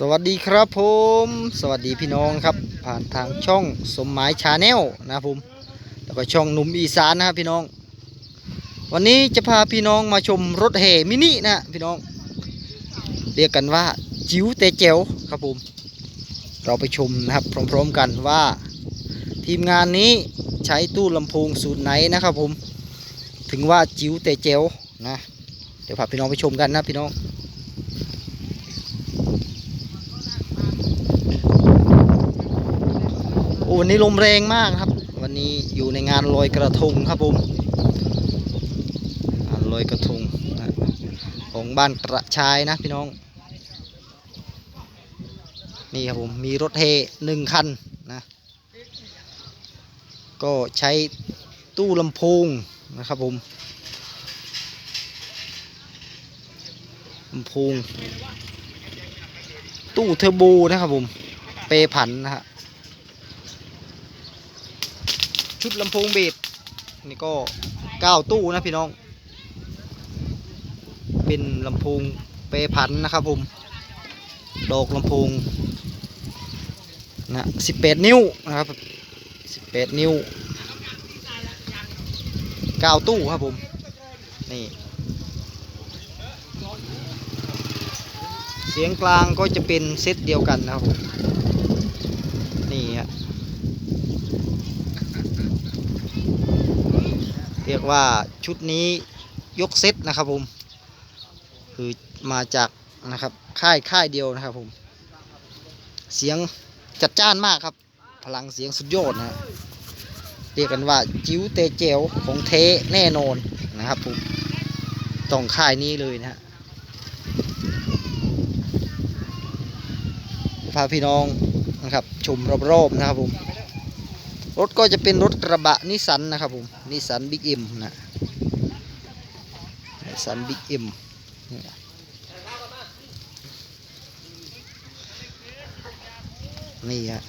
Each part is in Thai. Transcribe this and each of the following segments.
สวัสดีครับผม สวัสดีพี่น้องครับ ผ่านทางช่องสมหมายชาแนลนะครับผมแล้วก็ช่องหนุ่มอีสานนะครับพี่น้อง วันนี้จะพาพี่น้องมาชมรถแห่มินินะพี่น้อง เรียกกันว่าจิ๋วแต่เจ๋วครับผม เราไปชมนะครับพร้อมๆกันว่า ทีมงานนี้ใช้ตู้ลำโพงสูตรไหนนะครับผม ถึงว่าจิ๋วแต่เจ๋วนะเดี๋ยวพาพี่น้องไปชมกันนะพี่น้อง โอ้วันนี้ลมแรงมากครับ วันนี้อยู่ในงานลอยกระทงครับผมงานลอยกระทงนะของบ้านกระชายนะพี่น้อง นี่ครับผมมีรถเฮหนึ่งคันนะก็ใช้ตู้ลำโพงนะครับผมลำโพงตู้เทอร์โบนะครับผมเปผันนะฮะ ชุดลำโพงเบสนี่ก็เก้าตู้นะพี่น้อง เป็นลำโพงเปรพันนะครับผม ดอกลำโพงนะสิบแปดนิ้วนะครับสิบแปดนิ้วเก้าตู้ครับผม นี่ เสียงกลางก็จะเป็นเซตเดียวกันนะครับผม นี่ฮะ เรียกว่าชุดนี้ยกเซตนะครับผมคือมาจากนะครับค่ายค่ายเดียวนะครับผม เสียงจัดจ้านมากครับ พลังเสียงสุดยอดนะเรียกกันว่าจิ๋วเตเจวของเทแน่นอนนะครับผมต้องค่ายนี้เลยนะฮะพาพี่น้องนะครับชมรอบๆนะครับผม รถก็จะเป็นรถกระบะนิสันนะครับผมนิสันบิ๊กเอ็มนะนิสสันบิ๊กเอ็มนี่ฮะ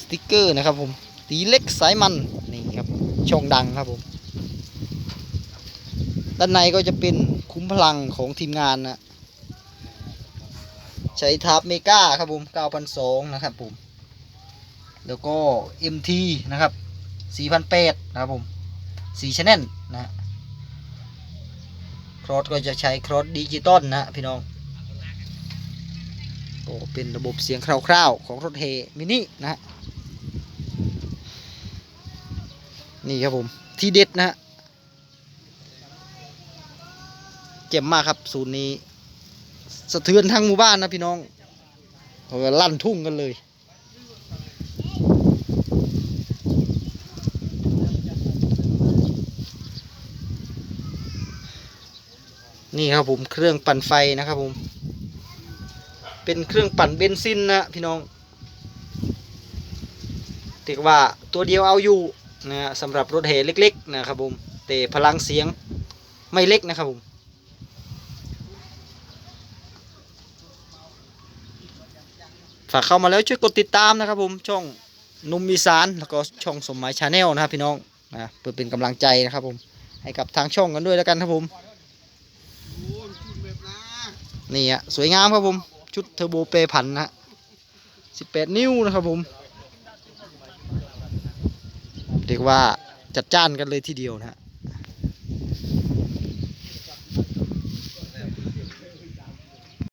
สติกเกอร์นะครับผมตีเล็กสายมันนี่ครับช่องดังครับผมด้านในก็จะเป็นคุ้มพลังของทีมงานนะ ใช้ทับเมกาครับผม9,200นะครับผม แล้วก็ MT นะครับ4,800นะครับผม4ชแนลนะครอสก็จะใช้ครอสดิจิตอลนะพี่น้องก็เป็นระบบเสียงคร่าวๆ ของรถเฮมินินะฮะนี่ครับผมที่เด็ดนะฮะเจ็บมากครับศูนย์นี้ สะเทือนทั้งหมู่บ้านนะพี่น้องเขาก็ลั่นทุ่งกันเลย นี่ครับผมเครื่องปั่นไฟนะครับผม เป็นเครื่องปั่นเบนซินนะพี่น้องเรียกว่าตัวเดียวเอาอยู่นะฮะสำหรับรถเหเล็กๆนะครับผมแต่พลังเสียงไม่เล็กนะครับผม ฝากเข้ามาแล้วช่วยกดติดตามนะครับผมช่องนุ่มอีสานแล้วก็ช่องสมหมายชาแนลนะครับพี่น้องนะเพื่อเป็นกำลังใจนะครับผมให้กับทางช่องกันด้วยแล้วกันครับผมนี่ฮะสวยงามครับผมชุดเทอร์โบเปรพันนะฮะ18นิ้วนะครับผม เรียกว่าจัดจ้านกันเลยทีเดียวนะฮะ